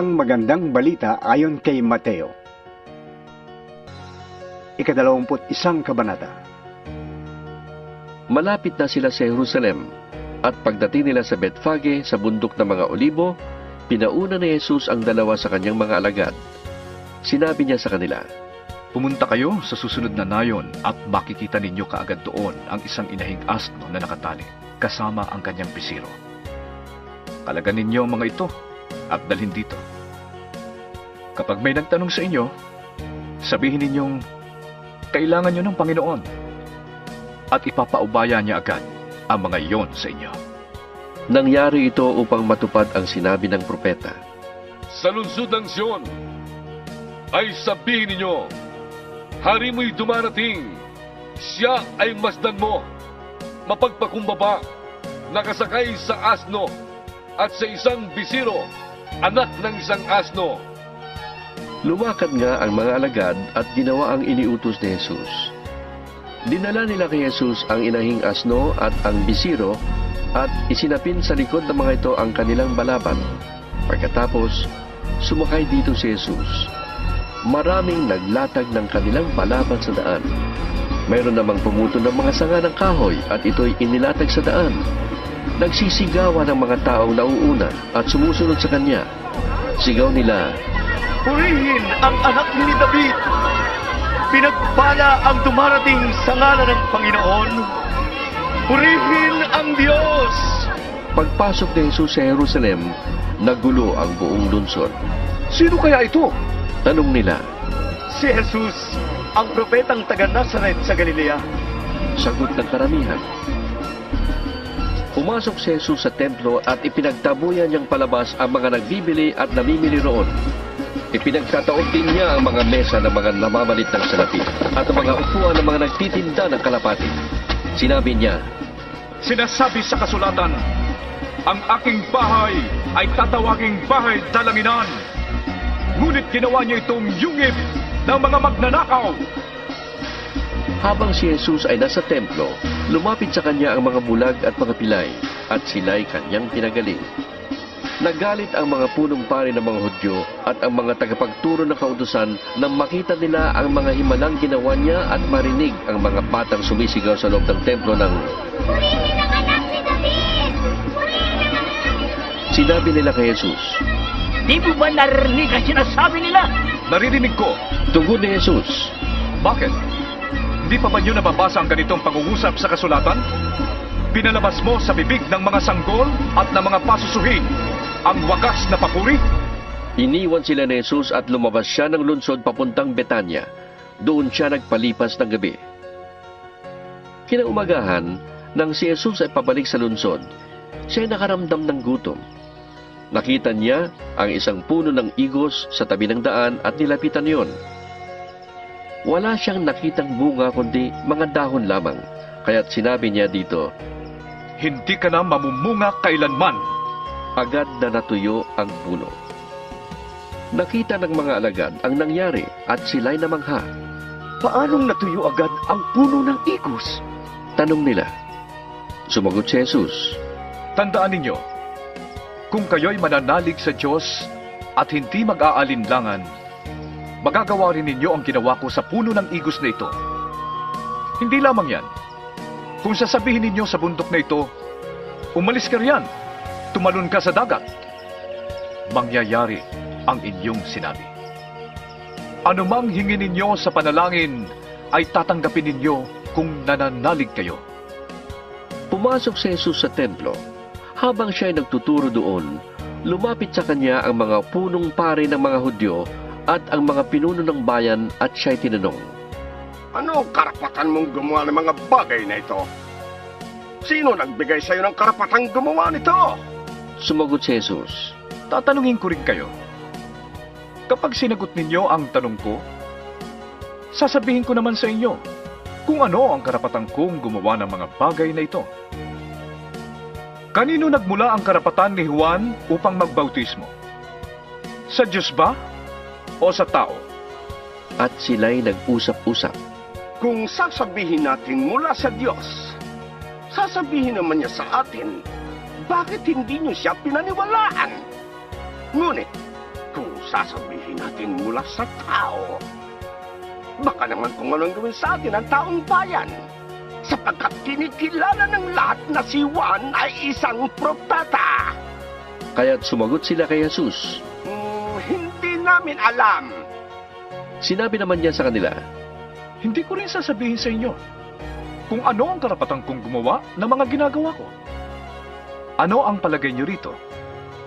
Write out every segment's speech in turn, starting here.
Ang magandang balita ayon kay Mateo. Ikadalawamput isang kabanata. Malapit na sila sa Jerusalem at pagdating nila sa Betfage sa bundok ng mga olibo, pinauna ni Jesus ang dalawa sa kanyang mga alagad. Sinabi niya sa kanila, Pumunta kayo sa susunod na nayon at makikita ninyo kaagad doon ang isang inahing asno na nakatali kasama ang kanyang bisiro. Kalagan ninyo ang mga ito at dalhin dito. Kapag may nagtanong sa inyo, sabihin ninyong kailangan nyo ng Panginoon at ipapaubaya niya agad ang mga iyon sa inyo. Nangyari ito upang matupad ang sinabi ng propeta. Sa lungsod ng Sion, ay sabihin ninyo, Hari mo'y dumarating, siya ay masdan mo, mapagpakumbaba, nakasakay sa asno, at sa isang bisiro, anak ng isang asno. Lumakad nga ang mga alagad at ginawa ang iniutos ni Jesus. Dinala nila kay Jesus ang inahing asno at ang bisiro at isinapin sa likod ng mga ito ang kanilang balaban. Pagkatapos, sumakay dito si Jesus. Maraming naglatag ng kanilang balaban sa daan. Mayroon namang pumuto ng mga sanga ng kahoy at ito'y inilatag sa daan. Nagsisigawan ng mga taong nauuna at sumusunod sa kanya. Sigaw nila, Purihin ang anak ni David. Pinagpala ang dumarating sa ngalan ng Panginoon. Purihin ang Diyos. Pagpasok ni Jesus sa Jerusalem, nagulo ang buong lungsod. Sino kaya ito? Tanong nila, Si Jesus, ang propetang taga Nazaret sa Galilea. sagot ng karamihan. Pumasok si Jesus sa templo at ipinagtabuyan niyang palabas ang mga nagbibili at namimili roon. Ipinagkataob din niya ang mga mesa ng mga namamalit ng salapi at ang mga upuan ng mga nagtitinda ng kalapati. Sinabi niya, Sinasabi sa kasulatan, ang aking bahay ay tatawaging bahay dalanginan. Ngunit ginawa niyo itong yungib ng mga magnanakaw. Habang si Jesus ay nasa templo, lumapit sa kanya ang mga bulag at mga pilay, at sila'y kanyang pinagaling. Nagalit ang mga punong pari ng mga Hudyo at ang mga tagapagturo ng kautusan nang makita nila ang mga himalang ginawa niya at marinig ang mga batang sumisigaw sa loob ng templo ng Purihin ang anak ni David! Purihin ang anak ni David! sinabi nila kay Jesus. Di mo ba narinig ang sinasabi nila? Naririnig ko, Tungkol ni Jesus, bakit? Hindi pa ba niyo nababasa ang ganitong pangungusap sa kasulatan? Pinalabas mo sa bibig ng mga sanggol at ng mga pasusuhin ang wagas na papuri? iniwan sila ni Jesus at lumabas siya ng lungsod papuntang Betanya. Doon siya nagpalipas ng gabi. Kinaumagahan, nang si Jesus ay pabalik sa lungsod, siya ay nakaramdam ng gutom. Nakita niya ang isang puno ng igos sa tabi ng daan at nilapitan yon. Wala siyang nakitang bunga kundi mga dahon lamang. Kaya't sinabi niya dito, Hindi ka na mamumunga kailanman. agad na natuyo ang puno. Nakita ng mga alagad ang nangyari at sila'y namangha. Paanong natuyo agad ang puno ng igos? Tanong nila. Sumagot si Jesus. Tandaan ninyo, kung kayo'y mananalig sa Diyos at hindi mag-aalinlangan, magagawa rin ninyo ang ginawa ko sa puno ng igos na ito. Hindi lamang yan. Kung sasabihin ninyo sa bundok na ito, umalis ka riyan, tumalon ka sa dagat, mangyayari ang inyong sinabi. Anumang hingin ninyo sa panalangin ay tatanggapin ninyo kung nananalig kayo. Pumasok si Jesus sa templo. Habang siya ay nagtuturo doon, lumapit sa kanya ang mga punong pare ng mga Hudyo at ang mga pinuno ng bayan at siya'y tinanong. Ano ang karapatan mong gumawa ng mga bagay na ito? Sino nagbigay sa'yo ng karapatang gumawa nito? Sumagot si Jesus. Tatanungin ko rin kayo. Kapag sinagot ninyo ang tanong ko, sasabihin ko naman sa inyo kung ano ang karapatan kong gumawa ng mga bagay na ito. Kanino nagmula ang karapatan ni Juan upang magbautismo? Sa Diyos ba o sa tao? At sila'y nag-usap-usap. Kung sasabihin natin mula sa Diyos, sasabihin naman niya sa atin, bakit hindi niyo siya pinaniwalaan? Ngunit, sasabihin natin mula sa tao? Baka naman kung anong gawin sa atin ang taong bayan. Sapagkat kinikilala ng lahat na si Juan ay isang propeta. Kaya't sumagot sila kay Jesus. Namin alam. Sinabi naman niya sa kanila, Hindi ko rin sasabihin sa inyo kung ano ang karapatan kong gumawa ng mga ginagawa ko. Ano ang palagay niyo rito?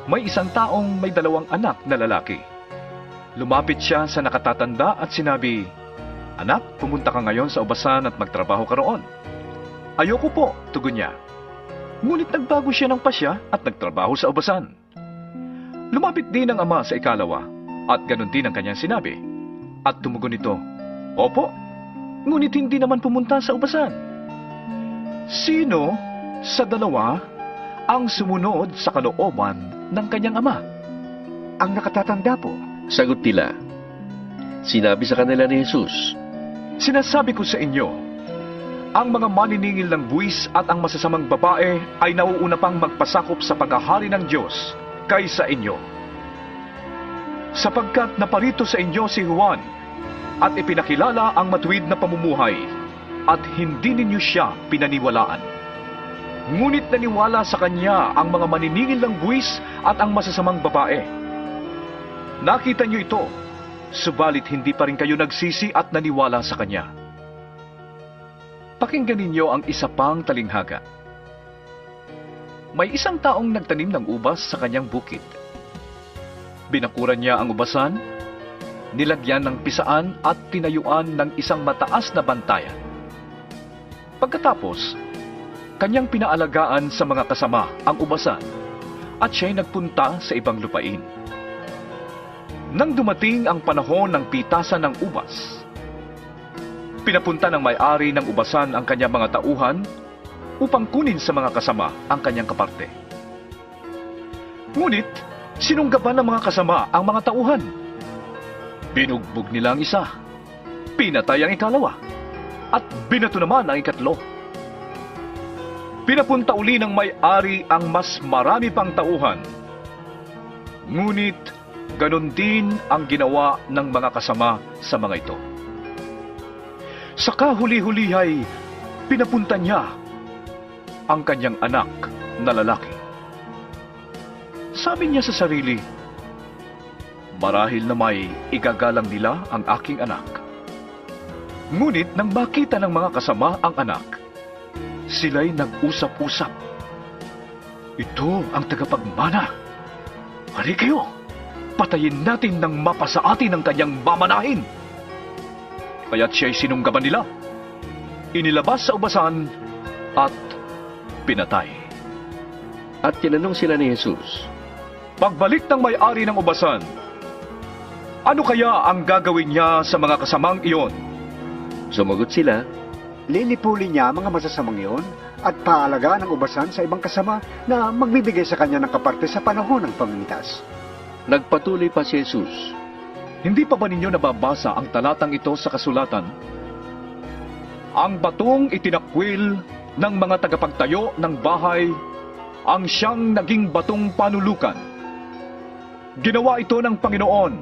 May isang taong may dalawang anak na lalaki. Lumapit siya sa nakatatanda at sinabi, Anak, pumunta ka ngayon sa ubasan at magtrabaho ka roon. Ayoko po, tugon niya. Ngunit nagbago siya ng pasya at nagtrabaho sa ubasan. Lumapit din ang ama sa ikalawa at ganun din ang kanyang sinabi. At tumugon ito, Opo, ngunit hindi naman pumunta sa ubasan. Sino sa dalawa ang sumunod sa kalooban ng kanyang ama? Ang nakatatanda po. sagot nila. Sinabi sa kanila ni Jesus, Sinasabi ko sa inyo, ang mga maniningil ng buwis at ang masasamang babae ay nauuna pang magpasakop sa paghahari ng Diyos kaysa inyo. Sapagkat naparito sa inyo si Juan at ipinakilala ang matuwid na pamumuhay at hindi ninyo siya pinaniwalaan. Ngunit naniwala sa kanya ang mga maniningil ng buwis at ang masasamang babae. Nakita niyo ito, subalit hindi pa rin kayo nagsisi at naniwala sa kanya. Pakinggan ninyo ang isa pang talinghaga. May isang taong nagtanim ng ubas sa kanyang bukid. Binakuran niya ang ubasan, nilagyan ng pisaan at tinayuan ng isang mataas na bantayan. Pagkatapos, kanyang pinaalagaan sa mga kasama ang ubasan at siya'y nagpunta sa ibang lupain. Nang dumating ang panahon ng pitasan ng ubas, pinapunta ng may-ari ng ubasan ang kanyang mga tauhan upang kunin sa mga kasama ang kanyang kaparte. Ngunit, sinunggaban ng mga kasama ang mga tauhan. Binugbog nila ang isa, pinatay ang ikalawa, at binato naman ang ikatlo. Pinapunta uli ng may-ari ang mas marami pang tauhan. Ngunit, ganon din ang ginawa ng mga kasama sa mga ito. Sa kahuli-huli ay pinapunta niya ang kanyang anak na lalaki. Sabi niya sa sarili, Marahil na may igagalang nila ang aking anak. Ngunit nang makita ng mga kasama ang anak, sila'y nag-usap-usap. Ito ang tagapagmana. Hali kayo, patayin natin ng mapa sa atin ang kanyang mamanahin. Kaya't siya'y sinunggaban nila. Inilabas sa ubasan at pinatay. at tinanong sila ni Jesus, Pagbalik ng may-ari ng ubasan, ano kaya ang gagawin niya sa mga kasamang iyon? Sumagot sila, Lilipuli niya ang mga masasamang iyon at paalagaan ng ubasan sa ibang kasama na magbibigay sa kanya ng kaparte sa panahon ng pamimitas. nagpatuloy pa si Jesus. Hindi pa ba ninyo nababasa ang talatang ito sa kasulatan? Ang batong itinakwil ng mga tagapagtayo ng bahay ang siyang naging batong panulukan. Ginawa ito ng Panginoon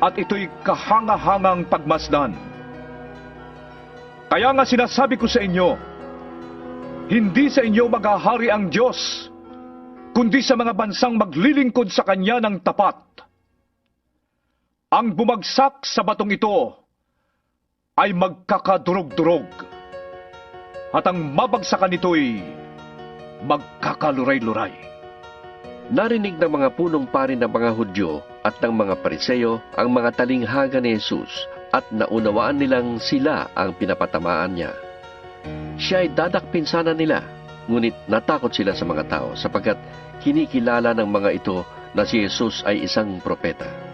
at ito'y kahanga-hangang pagmasdan. Kaya nga sinasabi ko sa inyo, hindi sa inyo maghahari ang Diyos, kundi sa mga bansang maglilingkod sa Kanya ng tapat. Ang bumagsak sa batong ito ay magkakadurog-durog. At ang mabagsakan nito'y magkakaluray-luray. Narinig ng mga punong pari ng mga Hudyo at ng mga Pariseo ang mga talinghaga ni Jesus at naunawaan nilang sila ang pinapatamaan niya. Siya ay dadakpin sana nila, ngunit natakot sila sa mga tao sapagkat kinikilala ng mga ito na si Jesus ay isang propeta.